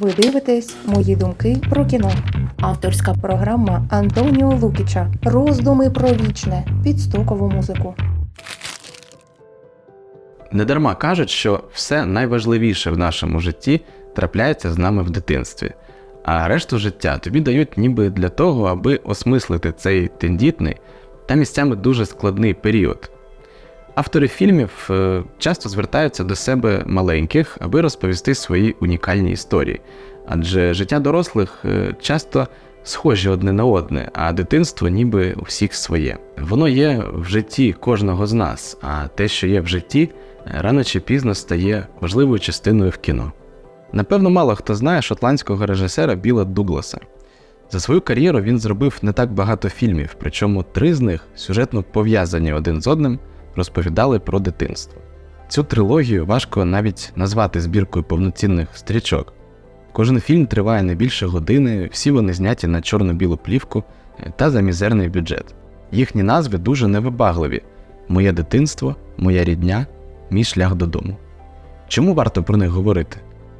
Ви дивитесь мої думки про кіно. Авторська програма Антоніо Лукіча. Роздуми про вічне під стокову музику. Недарма кажуть, що все найважливіше в нашому житті трапляється з нами в дитинстві, а решту життя тобі дають ніби для того, аби осмислити цей тендітний та місцями дуже складний період. Автори фільмів е, часто звертаються до себе маленьких, аби розповісти свої унікальні історії, адже життя дорослих е, часто схожі одне на одне, а дитинство ніби у всіх своє. Воно є в житті кожного з нас, а те, що є в житті, рано чи пізно стає важливою частиною в кіно. Напевно, мало хто знає шотландського режисера Біла Дугласа. За свою кар'єру він зробив не так багато фільмів, причому три з них сюжетно пов'язані один з одним, розповідали про дитинство. Цю трилогію важко навіть назвати збіркою повноцінних стрічок. Кожен фільм триває не більше години, всі вони зняті на чорно-білу плівку та за мізерний бюджет. Їхні назви дуже невибагливі: Моє дитинство, Моя рідня, Мій шлях додому. Чому варто про них говорити?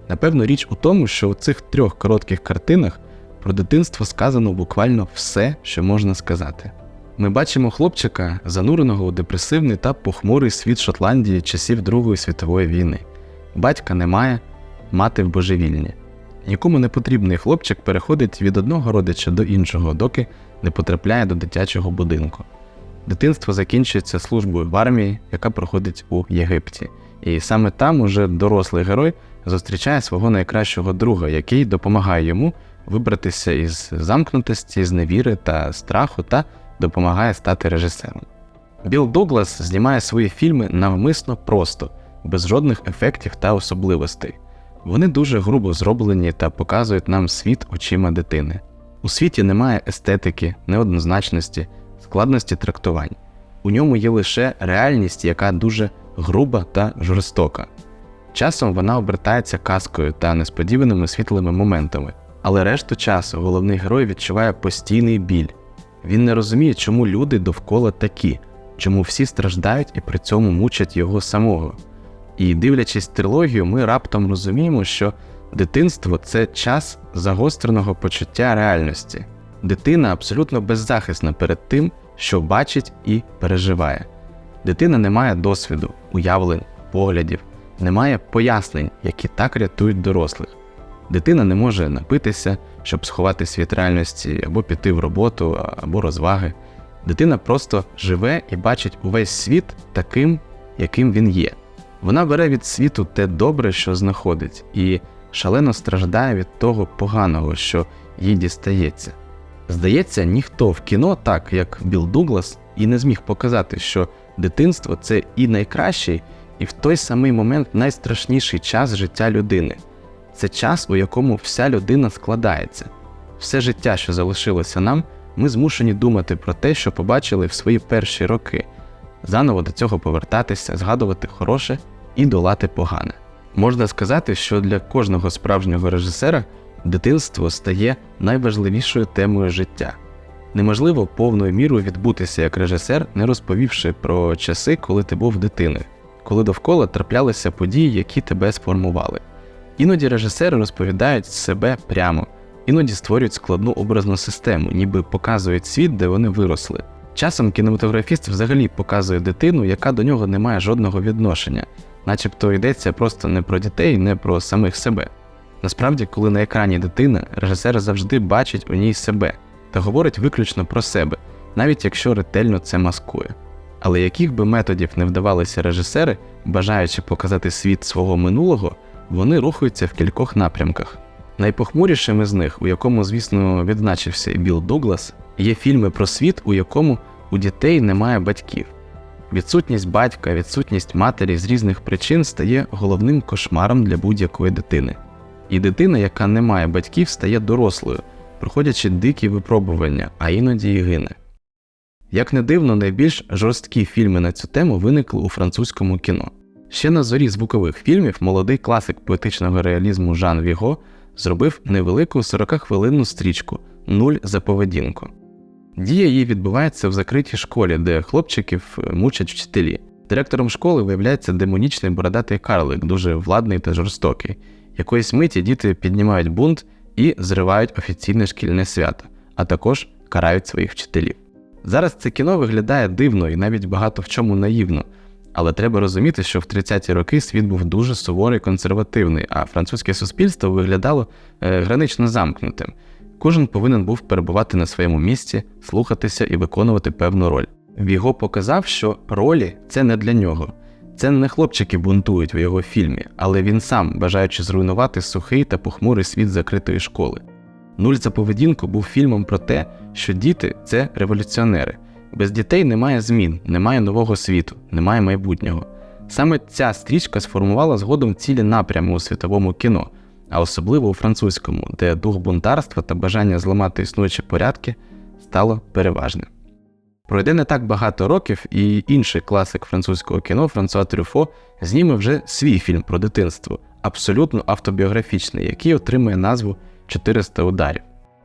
Напевно, річ у тому, що у цих трьох коротких картинах про дитинство сказано буквально все, що можна сказати. Ми бачимо хлопчика, зануреного у депресивний та похмурий світ Шотландії часів Другої світової війни. Батька немає, мати в божевільні. Нікому не потрібний хлопчик переходить від одного родича до іншого, доки не потрапляє до дитячого будинку. Дитинство закінчується службою в армії, яка проходить у Єгипті. І саме там уже дорослий герой зустрічає свого найкращого друга, який допомагає йому вибратися із замкнутості, з невіри та страху та допомагає стати режисером. Білл Дуглас знімає свої фільми навмисно просто, без жодних ефектів та особливостей. Вони дуже грубо зроблені та показують нам світ очима дитини. У світі немає естетики, неоднозначності, складності трактувань. У ньому є лише реальність, яка дуже груба та жорстока. Часом вона обертається казкою та несподіваними світлими моментами, але решту часу головний герой відчуває постійний біль. Він не розуміє, чому люди довкола такі, чому всі страждають і при цьому мучать його самого. І дивлячись трилогію, ми раптом розуміємо, що дитинство це час загостреного почуття реальності. Дитина абсолютно беззахисна перед тим, що бачить і переживає. Дитина не має досвіду, уявлень, поглядів, не має пояснень, які так рятують дорослих. Дитина не може напитися, щоб сховати світ реальності або піти в роботу, або розваги. Дитина просто живе і бачить увесь світ таким, яким він є. Вона бере від світу те добре, що знаходить, і шалено страждає від того поганого, що їй дістається. Здається, ніхто в кіно, так як Білл Дуглас, і не зміг показати, що дитинство це і найкращий, і в той самий момент найстрашніший час життя людини. Це час, у якому вся людина складається. Все життя, що залишилося нам, ми змушені думати про те, що побачили в свої перші роки, заново до цього повертатися, згадувати хороше і долати погане. Можна сказати, що для кожного справжнього режисера дитинство стає найважливішою темою життя. Неможливо повною мірою відбутися як режисер, не розповівши про часи, коли ти був дитиною, коли довкола траплялися події, які тебе сформували. Іноді режисери розповідають себе прямо, іноді створюють складну образну систему, ніби показують світ, де вони виросли. Часом кінематографіст взагалі показує дитину, яка до нього не має жодного відношення, начебто йдеться просто не про дітей, не про самих себе. Насправді, коли на екрані дитина, режисер завжди бачить у ній себе та говорить виключно про себе, навіть якщо ретельно це маскує. Але яких би методів не вдавалися режисери, бажаючи показати світ свого минулого, вони рухаються в кількох напрямках. Найпохмурішим із них, у якому, звісно, відзначився і Білл Дуглас, є фільми про світ, у якому у дітей немає батьків. Відсутність батька, відсутність матері з різних причин стає головним кошмаром для будь-якої дитини. І дитина, яка не має батьків, стає дорослою, проходячи дикі випробування, а іноді й гине. Як не дивно, найбільш жорсткі фільми на цю тему виникли у французькому кіно. Ще на зорі звукових фільмів молодий класик поетичного реалізму Жан Віго зробив невелику 40-хвилинну стрічку Нуль за поведінку. Дія її відбувається в закритій школі, де хлопчиків е, мучать вчителі. Директором школи виявляється демонічний бородатий карлик, дуже владний та жорстокий, Якоїсь миті діти піднімають бунт і зривають офіційне шкільне свято, а також карають своїх вчителів. Зараз це кіно виглядає дивно і навіть багато в чому наївно, але треба розуміти, що в 30-ті роки світ був дуже суворий консервативний, а французьке суспільство виглядало е, гранично замкнутим. Кожен повинен був перебувати на своєму місці, слухатися і виконувати певну роль. Віго показав, що ролі це не для нього. Це не хлопчики бунтують в його фільмі, але він сам, бажаючи зруйнувати сухий та похмурий світ закритої школи. Нуль за поведінку був фільмом про те, що діти це революціонери. Без дітей немає змін, немає нового світу, немає майбутнього. Саме ця стрічка сформувала згодом цілі напрями у світовому кіно, а особливо у французькому, де дух бунтарства та бажання зламати існуючі порядки стало переважним. Пройде не так багато років, і інший класик французького кіно Франсуа Трюфо зніме вже свій фільм про дитинство, абсолютно автобіографічний, який отримує назву 400 ударів.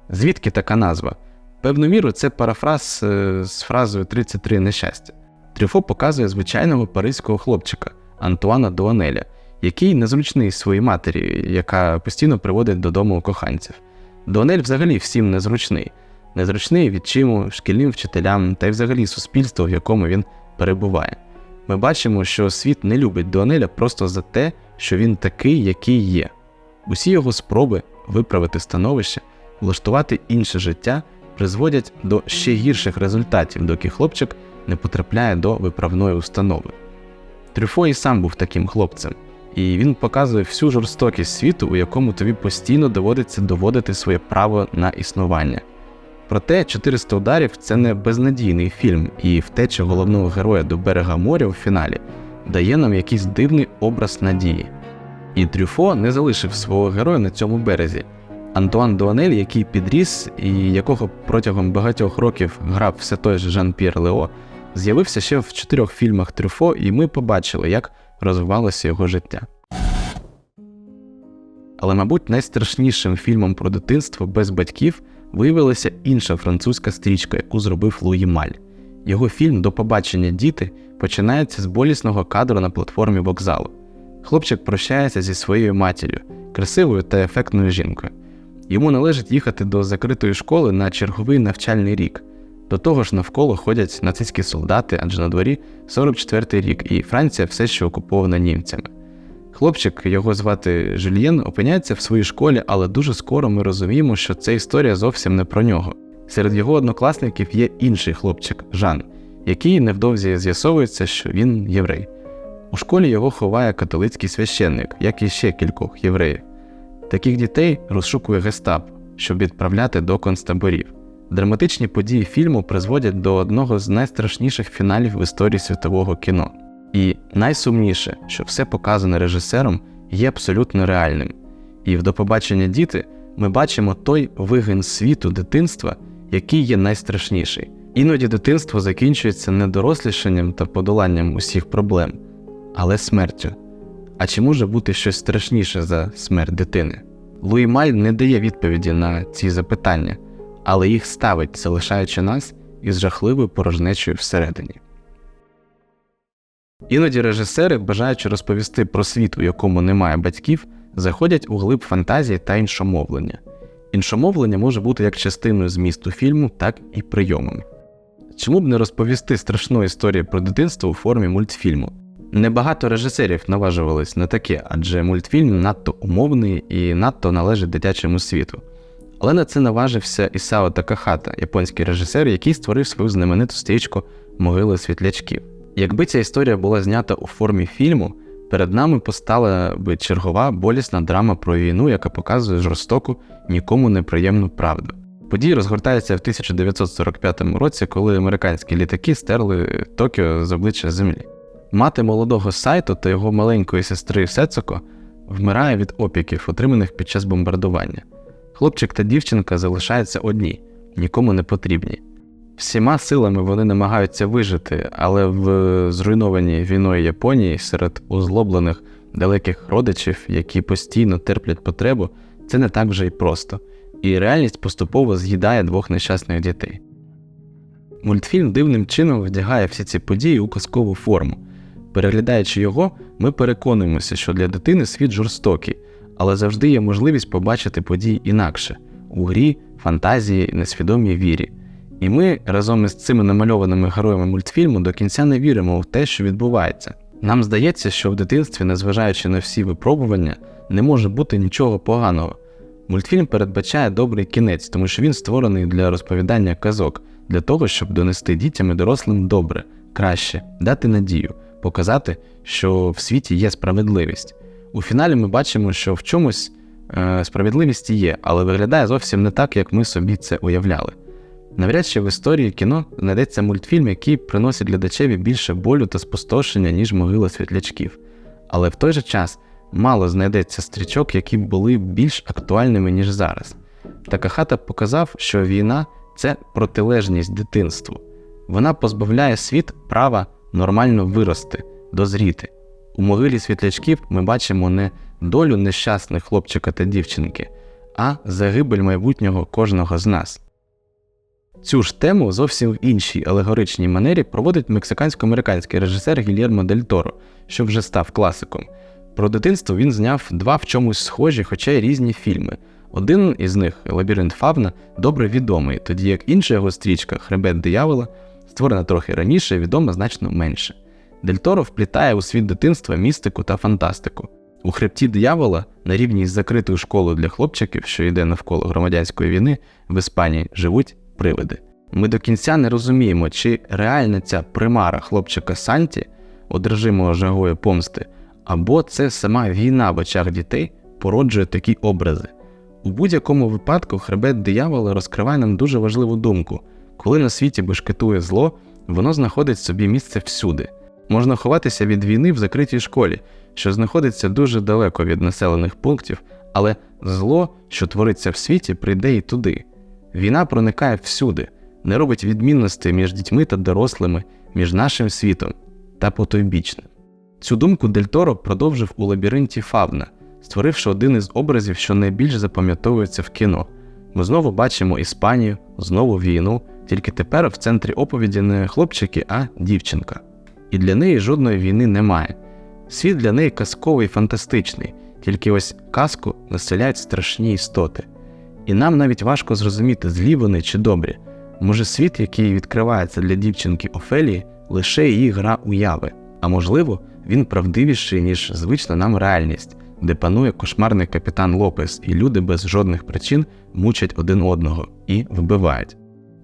Звідки така назва? Певну міру це парафраз е, з фразою 33 нещастя. Трюфо показує звичайного паризького хлопчика Антуана Дуанеля, який незручний своїй матері, яка постійно приводить додому коханців. Дуанель взагалі всім незручний. Незручний відчиму шкільним вчителям та й взагалі суспільству, в якому він перебуває. Ми бачимо, що світ не любить Дуанеля просто за те, що він такий, який є. Усі його спроби виправити становище, влаштувати інше життя призводять до ще гірших результатів, доки хлопчик не потрапляє до виправної установи. Трюфо і сам був таким хлопцем, і він показує всю жорстокість світу, у якому тобі постійно доводиться доводити своє право на існування. Проте 400 ударів це не безнадійний фільм, і втеча головного героя до берега моря у фіналі дає нам якийсь дивний образ надії. І Трюфо не залишив свого героя на цьому березі. Антуан Дуанель, який підріс і якого протягом багатьох років грав все той же Жан-П'єр Лео, з'явився ще в чотирьох фільмах Трюфо, і ми побачили, як розвивалося його життя. Але, мабуть, найстрашнішим фільмом про дитинство без батьків виявилася інша французька стрічка, яку зробив Луї Маль. Його фільм До побачення діти починається з болісного кадру на платформі вокзалу. Хлопчик прощається зі своєю матір'ю, красивою та ефектною жінкою. Йому належить їхати до закритої школи на черговий навчальний рік. До того ж, навколо ходять нацистські солдати, адже на дворі 44-й рік, і Франція все ще окупована німцями. Хлопчик, його звати Жюльєн, опиняється в своїй школі, але дуже скоро ми розуміємо, що ця історія зовсім не про нього. Серед його однокласників є інший хлопчик Жан, який невдовзі з'ясовується, що він єврей. У школі його ховає католицький священник, як і ще кількох євреїв. Таких дітей розшукує гестапо, щоб відправляти до концтаборів. Драматичні події фільму призводять до одного з найстрашніших фіналів в історії світового кіно. І найсумніше, що все показане режисером є абсолютно реальним. І в до побачення діти ми бачимо той вигин світу дитинства, який є найстрашніший. Іноді дитинство закінчується не дорослішанням та подоланням усіх проблем, але смертю. А чи може бути щось страшніше за смерть дитини? Луї Маль не дає відповіді на ці запитання, але їх ставить, залишаючи нас із жахливою порожнечою всередині. Іноді режисери, бажаючи розповісти про світ, у якому немає батьків, заходять у глиб фантазії та іншомовлення. Іншомовлення може бути як частиною змісту фільму, так і прийомом. Чому б не розповісти страшну історію про дитинство у формі мультфільму? Небагато режисерів наважувались на таке, адже мультфільм надто умовний і надто належить дитячому світу. Але на це наважився Ісао Такахата, японський режисер, який створив свою знамениту стрічку Могили світлячків. Якби ця історія була знята у формі фільму, перед нами постала би чергова болісна драма про війну, яка показує жорстоку, нікому неприємну правду. Події розгортаються в 1945 році, коли американські літаки стерли Токіо з обличчя землі. Мати молодого Сайто та його маленької сестри Сецоко вмирає від опіків, отриманих під час бомбардування. Хлопчик та дівчинка залишаються одні, нікому не потрібні. Всіма силами вони намагаються вижити, але в зруйнованій війною Японії серед озлоблених далеких родичів, які постійно терплять потребу, це не так вже й просто, і реальність поступово з'їдає двох нещасних дітей. Мультфільм дивним чином вдягає всі ці події у казкову форму. Переглядаючи його, ми переконуємося, що для дитини світ жорстокий, але завжди є можливість побачити події інакше у грі, фантазії, несвідомій вірі. І ми разом із цими намальованими героями мультфільму до кінця не віримо в те, що відбувається. Нам здається, що в дитинстві, незважаючи на всі випробування, не може бути нічого поганого. Мультфільм передбачає добрий кінець, тому що він створений для розповідання казок, для того, щоб донести дітям і дорослим добре, краще, дати надію, показати, що в світі є справедливість. У фіналі ми бачимо, що в чомусь е, справедливість є, але виглядає зовсім не так, як ми собі це уявляли. Навряд чи в історії кіно знайдеться мультфільм, який приносить глядачеві більше болю та спустошення, ніж могила світлячків. Але в той же час мало знайдеться стрічок, які були більш актуальними, ніж зараз. Такахата показав, що війна це протилежність дитинству. Вона позбавляє світ права нормально вирости, дозріти. У могилі світлячків ми бачимо не долю нещасних хлопчика та дівчинки, а загибель майбутнього кожного з нас. Цю ж тему зовсім в іншій алегоричній манері проводить мексикансько-американський режисер Гільєрмо Дель Торо, що вже став класиком. Про дитинство він зняв два в чомусь схожі, хоча й різні фільми. Один із них, Лабіринт Фавна, добре відомий, тоді як інша його стрічка Хребет диявола, створена трохи раніше, відома значно менше. Дель Торо вплітає у світ дитинства містику та фантастику. У хребті диявола, на рівні з закритою школою для хлопчиків, що йде навколо громадянської війни, в Іспанії живуть привиди. Ми до кінця не розуміємо, чи реальна ця примара хлопчика Санті, одержимого жагою помсти, або це сама війна в очах дітей породжує такі образи. У будь-якому випадку хребет диявола розкриває нам дуже важливу думку: коли на світі бешкетує зло, воно знаходить собі місце всюди. Можна ховатися від війни в закритій школі, що знаходиться дуже далеко від населених пунктів, але зло, що твориться в світі, прийде і туди. Війна проникає всюди, не робить відмінностей між дітьми та дорослими, між нашим світом та потойбічним. Цю думку Дель Торо продовжив у лабіринті Фавна, створивши один із образів, що найбільш запам'ятовується в кіно. Ми знову бачимо Іспанію, знову війну, тільки тепер в центрі оповіді не хлопчики, а дівчинка. І для неї жодної війни немає. Світ для неї казковий, і фантастичний, тільки ось казку населяють страшні істоти. І нам навіть важко зрозуміти, злі вони чи добрі. Може, світ, який відкривається для дівчинки Офелії, лише її гра уяви, а можливо, він правдивіший, ніж звична нам реальність, де панує кошмарний капітан Лопес, і люди без жодних причин мучать один одного і вбивають.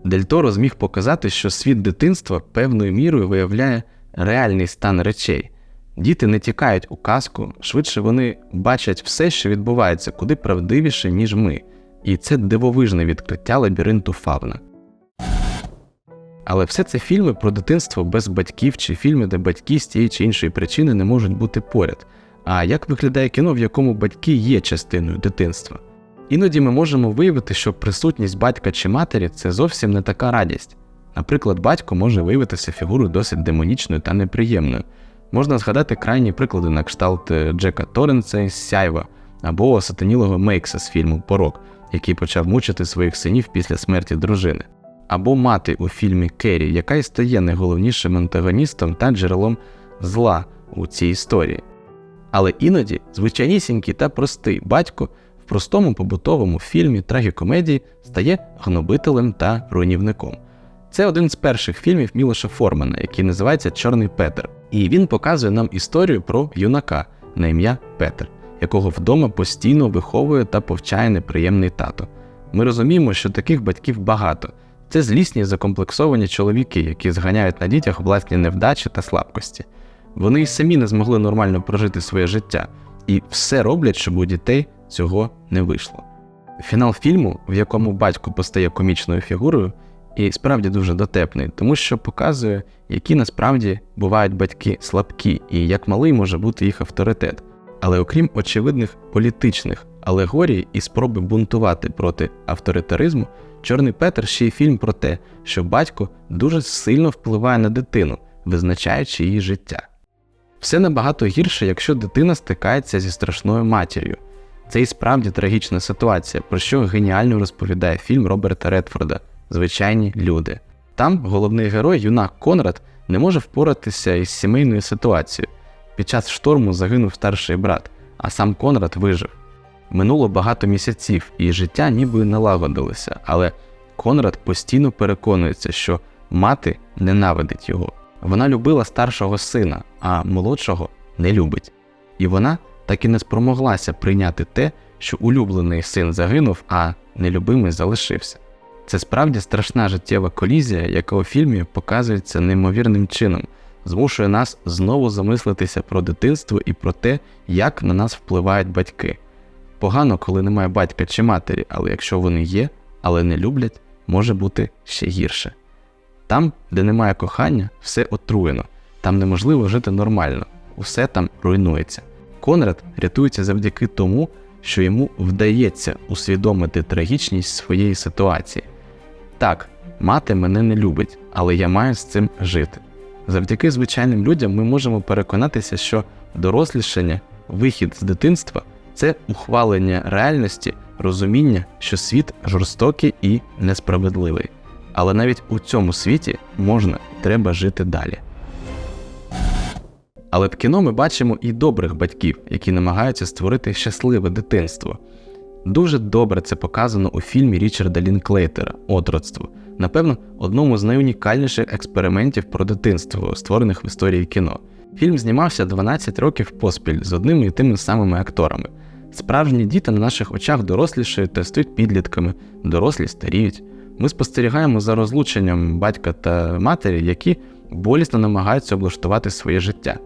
Дель Торо зміг показати, що світ дитинства певною мірою виявляє реальний стан речей. Діти не тікають у казку, швидше вони бачать все, що відбувається, куди правдивіше, ніж ми. І це дивовижне відкриття лабіринту Фавна. Але все це фільми про дитинство без батьків чи фільми, де батьки з тієї чи іншої причини не можуть бути поряд. А як виглядає кіно, в якому батьки є частиною дитинства? Іноді ми можемо виявити, що присутність батька чи матері це зовсім не така радість. Наприклад, батько може виявитися фігурою досить демонічною та неприємною. Можна згадати крайні приклади на кшталт е, Джека Торренса із Сяйва або сатанілого Мейкса з фільму Порок, який почав мучити своїх синів після смерті дружини, або мати у фільмі Керрі, яка й стає найголовнішим антагоністом та джерелом зла у цій історії. Але іноді звичайнісінький та простий батько простому побутовому фільмі трагікомедії стає гнобителем та руйнівником. Це один з перших фільмів Мілоша Формана, який називається Чорний Петер. І він показує нам історію про юнака на ім'я Петер, якого вдома постійно виховує та повчає неприємний тато. Ми розуміємо, що таких батьків багато. Це злісні закомплексовані чоловіки, які зганяють на дітях власні невдачі та слабкості. Вони й самі не змогли нормально прожити своє життя, і все роблять, щоб у дітей цього не вийшло. Фінал фільму, в якому батько постає комічною фігурою, і справді дуже дотепний, тому що показує, які насправді бувають батьки слабкі і як малий може бути їх авторитет. Але окрім очевидних політичних алегорій і спроби бунтувати проти авторитаризму, Чорний Петер ще й фільм про те, що батько дуже сильно впливає на дитину, визначаючи її життя. Все набагато гірше, якщо дитина стикається зі страшною матір'ю. Це і справді трагічна ситуація, про що геніально розповідає фільм Роберта Редфорда Звичайні люди. Там головний герой, юнак Конрад, не може впоратися із сімейною ситуацією. Під час шторму загинув старший брат, а сам Конрад вижив. Минуло багато місяців, і життя ніби налагодилося, але Конрад постійно переконується, що мати ненавидить його. Вона любила старшого сина, а молодшого не любить. І вона так і не спромоглася прийняти те, що улюблений син загинув, а нелюбимий залишився. Це справді страшна життєва колізія, яка у фільмі показується неймовірним чином, змушує нас знову замислитися про дитинство і про те, як на нас впливають батьки. Погано, коли немає батька чи матері, але якщо вони є, але не люблять, може бути ще гірше. Там, де немає кохання, все отруєно, там неможливо жити нормально, усе там руйнується. Конрад рятується завдяки тому, що йому вдається усвідомити трагічність своєї ситуації. Так, мати мене не любить, але я маю з цим жити. Завдяки звичайним людям ми можемо переконатися, що дорослішання, вихід з дитинства це ухвалення реальності, розуміння, що світ жорстокий і несправедливий. Але навіть у цьому світі можна треба жити далі. Але в кіно ми бачимо і добрих батьків, які намагаються створити щасливе дитинство. Дуже добре це показано у фільмі Річарда Лінклейтера Отродство, напевно, одному з найунікальніших експериментів про дитинство, створених в історії кіно. Фільм знімався 12 років поспіль з одними і тими самими акторами. Справжні діти на наших очах дорослішають та стають підлітками, дорослі старіють. Ми спостерігаємо за розлученням батька та матері, які болісно намагаються облаштувати своє життя.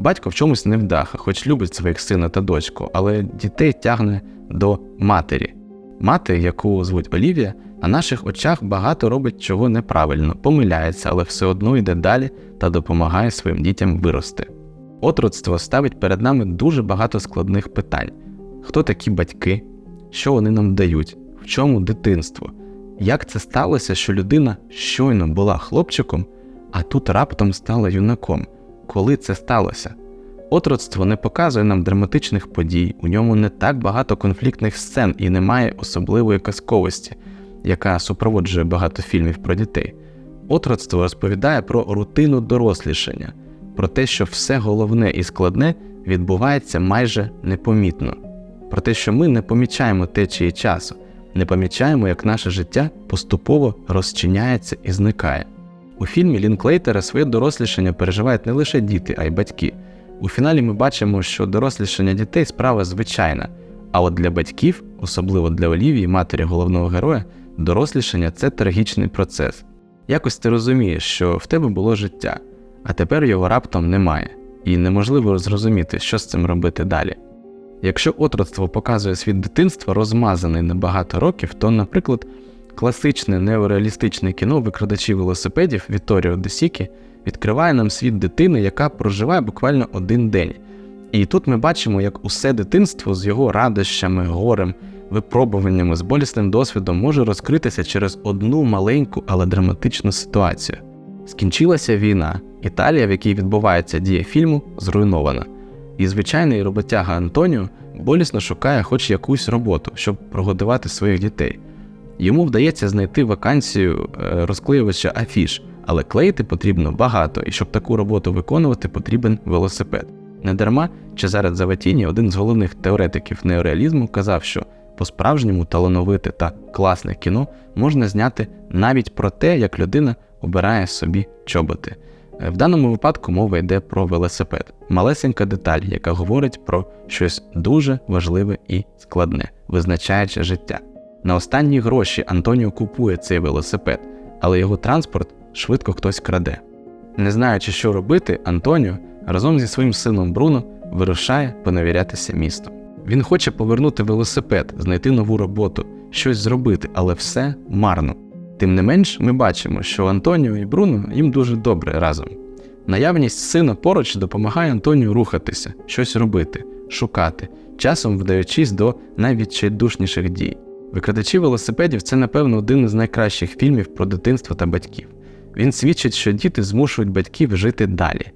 Батько в чомусь не вдаха, хоч любить своїх сина та дочку, але дітей тягне до матері. Мати, яку звуть Олівія, на наших очах багато робить чого неправильно, помиляється, але все одно йде далі та допомагає своїм дітям вирости. Отродство ставить перед нами дуже багато складних питань: хто такі батьки, що вони нам дають, в чому дитинство, як це сталося, що людина щойно була хлопчиком, а тут раптом стала юнаком. Коли це сталося? Отродство не показує нам драматичних подій, у ньому не так багато конфліктних сцен і немає особливої казковості, яка супроводжує багато фільмів про дітей. Отродство розповідає про рутину дорослішання, про те, що все головне і складне відбувається майже непомітно, про те, що ми не помічаємо течії часу, не помічаємо, як наше життя поступово розчиняється і зникає. У фільмі Лінклейтера своє дорослішання переживають не лише діти, а й батьки. У фіналі ми бачимо, що дорослішання дітей справа звичайна, а от для батьків, особливо для Олівії, матері головного героя, дорослішання це трагічний процес. Якось ти розумієш, що в тебе було життя, а тепер його раптом немає, і неможливо зрозуміти, що з цим робити далі. Якщо отродство показує світ дитинства розмазаний на багато років, то, наприклад, класичне неореалістичне кіно викрадачі велосипедів Віторіо Десікі відкриває нам світ дитини, яка проживає буквально один день. І тут ми бачимо, як усе дитинство з його радощами, горем, випробуваннями, з болісним досвідом може розкритися через одну маленьку, але драматичну ситуацію. Скінчилася війна, Італія, в якій відбувається дія фільму, зруйнована. І звичайний роботяга Антоніо болісно шукає хоч якусь роботу, щоб прогодувати своїх дітей. Йому вдається знайти вакансію е, розклеювача афіш, але клеїти потрібно багато, і щоб таку роботу виконувати, потрібен велосипед. Недарма Чезаре Заватіні, один з головних теоретиків неореалізму, казав, що по-справжньому талановите та класне кіно можна зняти навіть про те, як людина обирає собі чоботи. Е, В даному випадку мова йде про велосипед, малесенька деталь, яка говорить про щось дуже важливе і складне, визначаюче життя. На останні гроші Антоніо купує цей велосипед, але його транспорт швидко хтось краде. Не знаючи, що робити, Антоніо разом зі своїм сином Бруно вирушає поневірятися містом. Він хоче повернути велосипед, знайти нову роботу, щось зробити, але все марно. Тим не менш, ми бачимо, що Антоніо і Бруно їм дуже добре разом. Наявність сина поруч допомагає Антоніо рухатися, щось робити, шукати, часом вдаючись до найвідчайдушніших дій. Викрадачі велосипедів це, напевно, один із найкращих фільмів про дитинство та батьків. Він свідчить, що діти змушують батьків жити далі.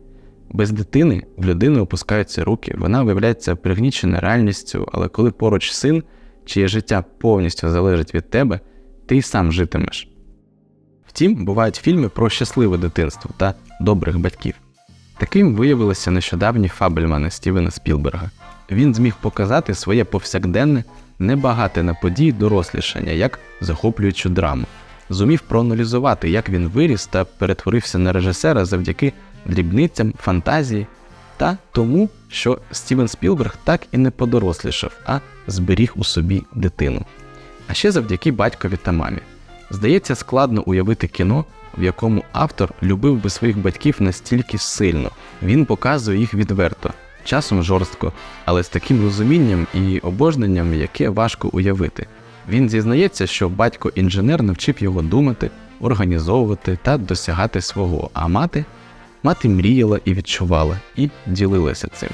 Без дитини в людини опускаються руки, вона виявляється пригнічена реальністю, але коли поруч син, чиє життя повністю залежить від тебе, ти й сам житимеш. Втім, бувають фільми про щасливе дитинство та добрих батьків. Таким виявилися нещодавні фабельмани Стівена Спілберга. Він зміг показати своє повсякденне, небагате на події дорослішання, як захоплюючу драму. Зумів проаналізувати, як він виріс та перетворився на режисера завдяки дрібницям, фантазії та тому, що Стівен Спілберг так і не подорослішав, а зберіг у собі дитину. А ще завдяки батькові та мамі. Здається, складно уявити кіно, в якому автор любив би своїх батьків настільки сильно. Він показує їх відверто, часом жорстко, але з таким розумінням і обожненням, яке важко уявити. Він зізнається, що батько-інженер навчив його думати, організовувати та досягати свого, а мати мати мріяла і відчувала, і ділилася цим.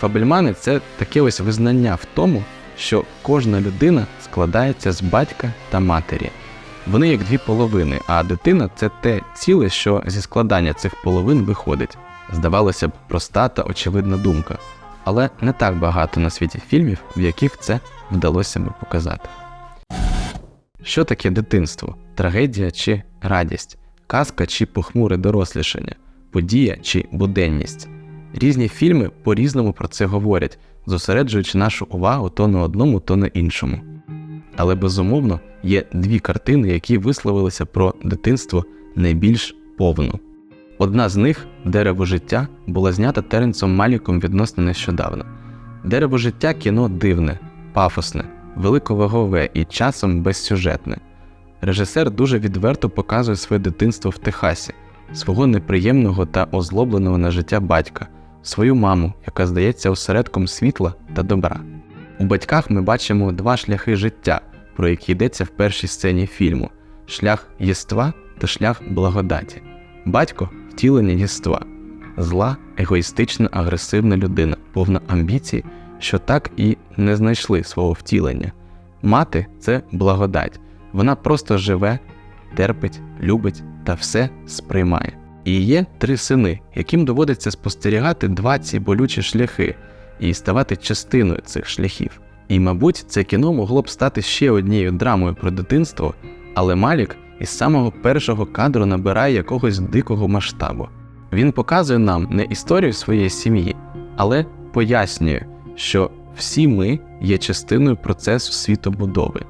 Фабельмани це таке ось визнання в тому, що кожна людина складається з батька та матері. Вони як дві половини, а дитина це те ціле, що зі складання цих половин виходить. Здавалося б, проста та очевидна думка, але не так багато на світі фільмів, в яких це вдалося би показати. Що таке дитинство? Трагедія чи радість, казка чи похмуре дорослішання, подія чи буденність? Різні фільми по-різному про це говорять, зосереджуючи нашу увагу то на одному, то на іншому. Але безумовно є дві картини, які висловилися про дитинство найбільш повно. Одна з них Дерево життя була знята Теренсом Маліком відносно нещодавно. Дерево життя кіно дивне, пафосне, великовагове і часом безсюжетне. Режисер дуже відверто показує своє дитинство в Техасі, свого неприємного та озлобленого на життя батька, свою маму, яка здається осередком світла та добра. У батьках ми бачимо два шляхи життя, про які йдеться в першій сцені фільму: шлях єства та шлях благодаті. Батько втілення єства, зла, егоїстична, агресивна людина, повна амбіцій, що так і не знайшли свого втілення. Мати це благодать. Вона просто живе, терпить, любить та все сприймає. І є три сини, яким доводиться спостерігати два ці болючі шляхи і ставати частиною цих шляхів. І, мабуть, це кіно могло б стати ще однією драмою про дитинство, але Малік із самого першого кадру набирає якогось дикого масштабу. Він показує нам не історію своєї сім'ї, але пояснює, що всі ми є частиною процесу світобудови.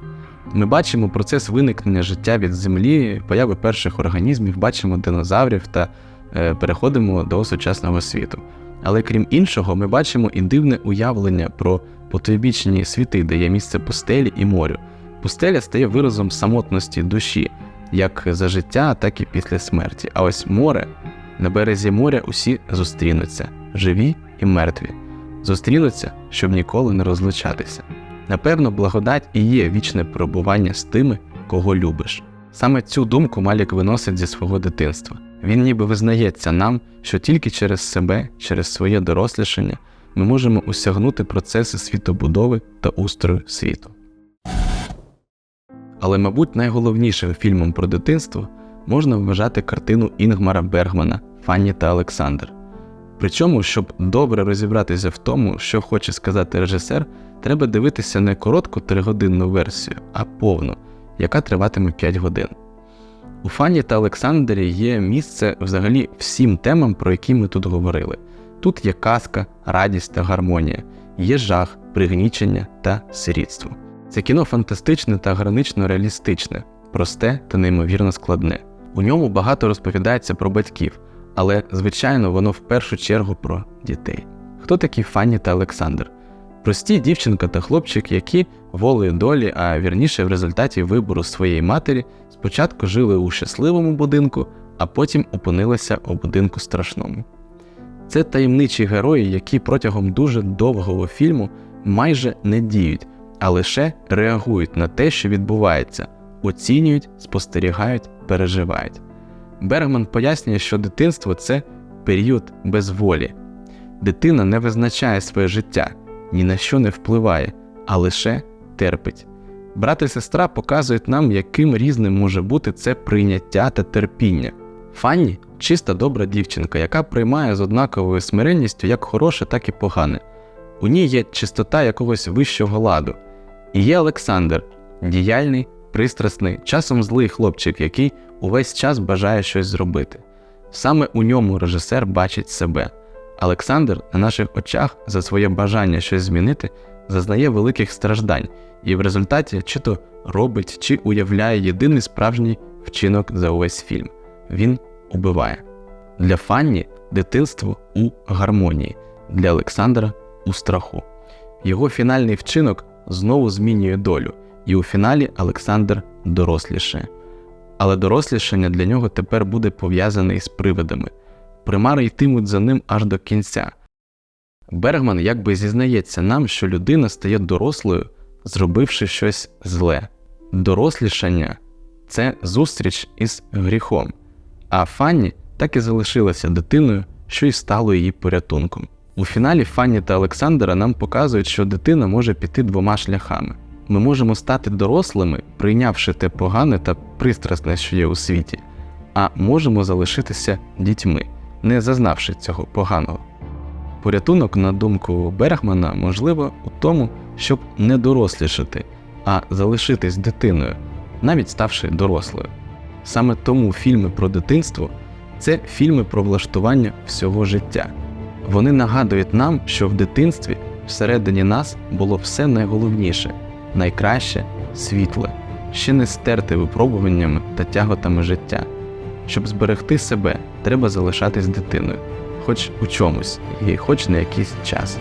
Ми бачимо процес виникнення життя від землі, появи перших організмів, бачимо динозаврів та е, переходимо до сучасного світу. Але крім іншого, ми бачимо і дивне уявлення про потойбічні світи, де є місце пустелі і морю. Пустеля стає виразом самотності душі, як за життя, так і після смерті. А ось море на березі моря усі зустрінуться, живі і мертві, зустрінуться, щоб ніколи не розлучатися. Напевно, благодать і є вічне перебування з тими, кого любиш. Саме цю думку Малік виносить зі свого дитинства. Він ніби визнається нам, що тільки через себе, через своє дорослішання, ми можемо осягнути процеси світобудови та устрою світу. Але, мабуть, найголовнішим фільмом про дитинство можна вважати картину Інгмара Бергмана Фанні та Олександр. Причому, щоб добре розібратися в тому, що хоче сказати режисер, треба дивитися не коротку тригодинну версію, а повну, яка триватиме 5 годин. У Фанні та Олександрі є місце взагалі всім темам, про які ми тут говорили. Тут є казка, радість та гармонія, є жах, пригнічення та сирітство. Це кіно фантастичне та гранично реалістичне, просте та неймовірно складне. У ньому багато розповідається про батьків, але, звичайно, воно в першу чергу про дітей. Хто такі Фанні та Олександр? Прості дівчинка та хлопчик, які волею долі, а вірніше в результаті вибору своєї матері, спочатку жили у щасливому будинку, а потім опинилися у будинку страшному. Це таємничі герої, які протягом дуже довгого фільму майже не діють, а лише реагують на те, що відбувається, оцінюють, спостерігають, переживають. Бергман пояснює, що дитинство це період безволі. Дитина не визначає своє життя, ні на що не впливає, а лише терпить. Брат і сестра показують нам, яким різним може бути це прийняття та терпіння. Фанні чиста добра дівчинка, яка приймає з однаковою смиренністю як хороше, так і погане. У ній є чистота якогось вищого ладу. І є Олександр, діяльний, пристрасний, часом злий хлопчик, який увесь час бажає щось зробити. Саме у ньому режисер бачить себе, Олександр на наших очах за своє бажання щось змінити зазнає великих страждань і в результаті чи то робить, чи уявляє єдиний справжній вчинок за увесь фільм він убиває. Для Фанні дитинство у гармонії, для Олександра у страху. Його фінальний вчинок знову змінює долю, і у фіналі Олександр дорослішає. Але дорослішання для нього тепер буде пов'язане із привидами. Примари йтимуть за ним аж до кінця. Бергман якби зізнається нам, що людина стає дорослою, зробивши щось зле. Дорослішання це зустріч із гріхом, а Фанні так і залишилася дитиною, що й стало її порятунком. У фіналі Фанні та Олександра нам показують, що дитина може піти двома шляхами. Ми можемо стати дорослими, прийнявши те погане та пристрасне, що є у світі, а можемо залишитися дітьми, не зазнавши цього поганого. Порятунок, на думку Бергмана, можливо у тому, щоб не дорослішати, а залишитись дитиною, навіть ставши дорослою. Саме тому фільми про дитинство це фільми про влаштування всього життя. Вони нагадують нам, що в дитинстві всередині нас було все найголовніше, найкраще, світле, ще не стерте випробуваннями та тяготами життя. Щоб зберегти себе, треба залишатись дитиною, хоч у чомусь і хоч на якийсь час.